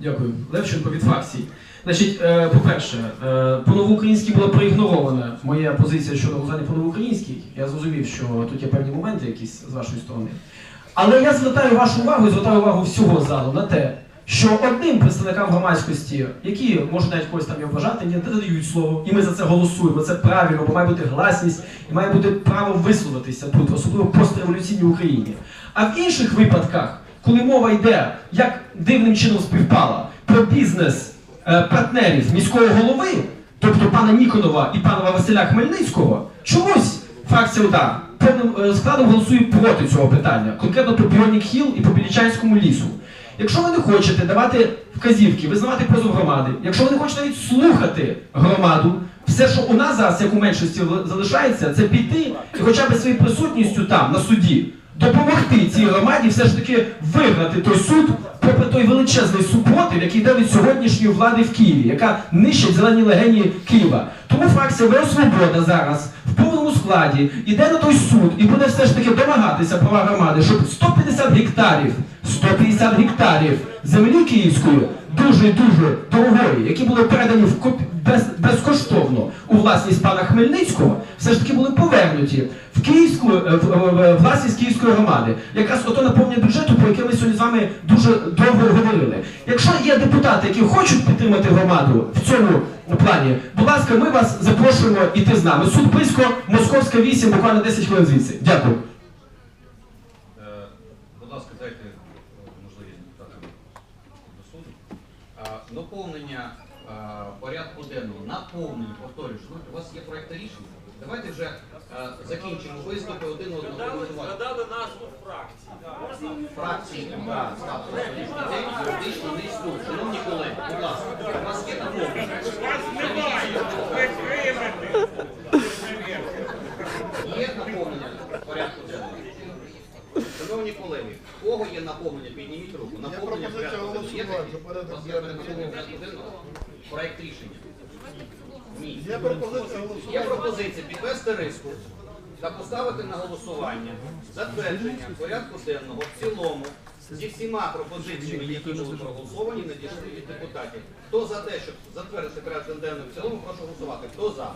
Дякую. Левченко від фракції. Значить, е, по-перше, е, по новоукраїнській була проігнорована моя позиція щодо голосування по новоукраїнській. Я зрозумів, що тут є певні моменти якісь з вашої сторони. Але я звертаю вашу увагу і звертаю увагу всього залу на те, що одним представникам громадськості, які можуть навіть когось там і обважати, не надають слово, і ми за це голосуємо. Це правильно, бо має бути гласність і має бути право висловитися тут, особливо в постреволюційній Україні. А в інших випадках, коли мова йде, як дивним чином співпала про бізнес е, партнерів міського голови, тобто пана Ніконова і пана Василя Хмельницького, чомусь фракція ОДА повним е, складом голосує проти цього питання, конкретно про Біонік Хіл і по Білічанському лісу. Якщо ви не хочете давати вказівки, визнавати позов громади, якщо ви не хочете навіть слухати громаду, все, що у нас зараз, як у меншості, залишається, це піти і хоча б своєю присутністю там, на суді, допомогти цій громаді все ж таки виграти той суд, попри той величезний супротив, який йде від сьогоднішньої влади в Києві, яка нищить зелені легені Києва. Тому фракція ВО Свобода зараз в повному складі йде на той суд і буде все ж таки домагатися права громади, щоб 150 гектарів, 150 гектарів землі київської Дуже дуже дорогої, які були передані в коп- без, безкоштовно власність пана Хмельницького, все ж таки були повернуті в київську е, власність київської громади. Якраз ото наповнення бюджету, про яке ми сьогодні з вами дуже довго говорили. Якщо є депутати, які хочуть підтримати громаду в цьому плані, будь ласка, ми вас запрошуємо іти з нами. Суд близько, Московська 8, буквально 10 хвилин звідси. Дякую. Е, е, Наповнення порядку денного, наповнення, повторюю, що у вас є проєкт рішення. Давайте вже е, закінчимо виступи один одного Згадали назву фракції. Фракції людей юридично не існує. Шановні колеги, будь ласка, у вас є наповнення. Шановні колеги, кого є наповнення? Підніміть руку. Наповнення порядку Проект рішення. Ні. Є пропозиція Є пропозиція підвести риску та поставити на голосування затвердження порядку денного в цілому зі всіма пропозиціями, які були проголосовані, надійшли від депутатів. Хто за те, щоб затвердити порядок денного в цілому, прошу голосувати. Хто за?